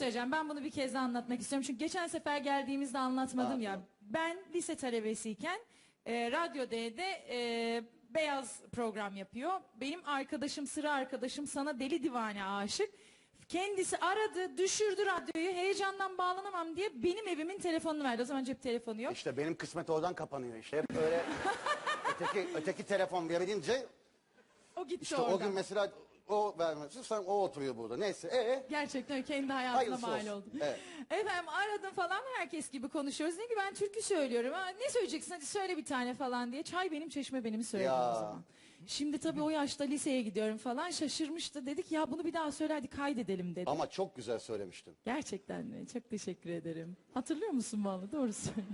söyleyeceğim. Ben bunu bir kez daha anlatmak istiyorum. Çünkü geçen sefer geldiğimizde anlatmadım ya. Ben lise talebesiyken e, Radyo D'de e, beyaz program yapıyor. Benim arkadaşım, sıra arkadaşım sana deli divane aşık. Kendisi aradı, düşürdü radyoyu. Heyecandan bağlanamam diye benim evimin telefonunu verdi. O zaman cep telefonu yok. İşte benim kısmet oradan kapanıyor işte. Hep öyle öteki, öteki telefon verilince O gitti işte oradan. o gün mesela o vermesi sen o oturuyor burada. Neyse ee Gerçekten kendi hayatına Hayırlısı mal olsun. oldu. Evet. Efendim aradım falan herkes gibi konuşuyoruz. Dedi ki ben türkü söylüyorum. Ha, ne söyleyeceksin hadi söyle bir tane falan diye. Çay benim çeşme benim söyledim Ya. o zaman. Şimdi tabii o yaşta liseye gidiyorum falan şaşırmıştı. Dedik ya bunu bir daha söyle hadi kaydedelim dedi. ama çok güzel söylemiştin. Gerçekten mi? Çok teşekkür ederim. Hatırlıyor musun vallahi doğru söyle.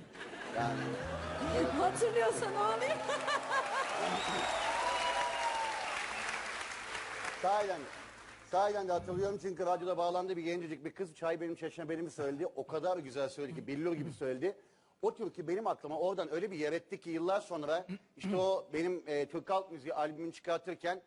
Yani Hatırlıyorsan o alayım. sahiden sahiden de hatırlıyorum çünkü radyoda bağlandı bir gencecik bir kız çay benim çeşme benim söyledi. O kadar güzel söyledi ki billur gibi söyledi. O türkü benim aklıma oradan öyle bir yer etti ki yıllar sonra işte o benim e, Türk Halk Müziği albümünü çıkartırken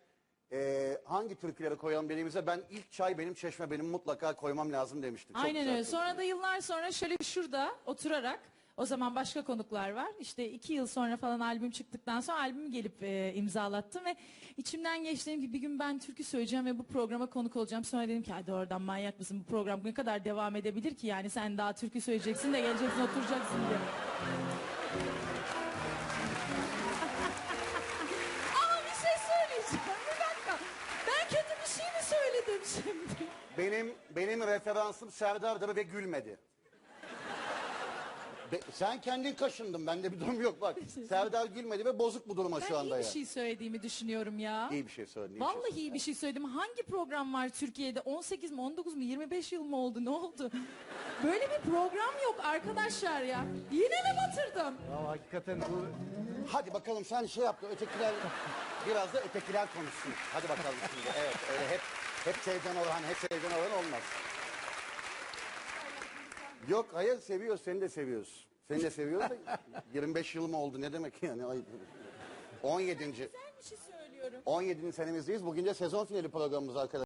e, hangi türküleri koyalım dediğimizde ben ilk çay benim çeşme benim mutlaka koymam lazım demiştim. Çok Aynen güzel öyle. Sonra da yıllar sonra şöyle şurada oturarak o zaman başka konuklar var. İşte iki yıl sonra falan albüm çıktıktan sonra albümü gelip e, imzalattım ve içimden geçtiğim gibi bir gün ben türkü söyleyeceğim ve bu programa konuk olacağım. Sonra dedim ki hadi oradan manyak mısın bu program ne kadar devam edebilir ki yani sen daha türkü söyleyeceksin de geleceksin oturacaksın diye. Şey. Ben kötü bir şey mi söyledim şimdi? Benim benim referansım Serdar'dır ve gülmedi. Be- sen kendin kaşındın. Bende bir durum yok bak. Serdar gülmedi ve bozuk bu duruma Ben şu anda iyi bir ya. şey söylediğimi düşünüyorum ya. İyi bir şey söyledin. iyi bir şey Vallahi söyledin. iyi bir şey söyledim. Hangi program var Türkiye'de? 18 mi 19 mu 25 yıl mı oldu? Ne oldu? Böyle bir program yok arkadaşlar ya. Yine mi batırdım? Ya hakikaten bu Hadi bakalım sen şey yap da ötekiler biraz da ötekiler konuşsun. Hadi bakalım şimdi. Evet öyle hep hep Seyden Orhan hep Seyden Orhan olmaz. Yok hayır seviyoruz seni de seviyoruz. Seni de seviyoruz da 25 yıl mı oldu ne demek yani ayıp. 17. Güzel bir şey söylüyorum. 17. senemizdeyiz. Bugün de sezon finali programımız arkadaşlar.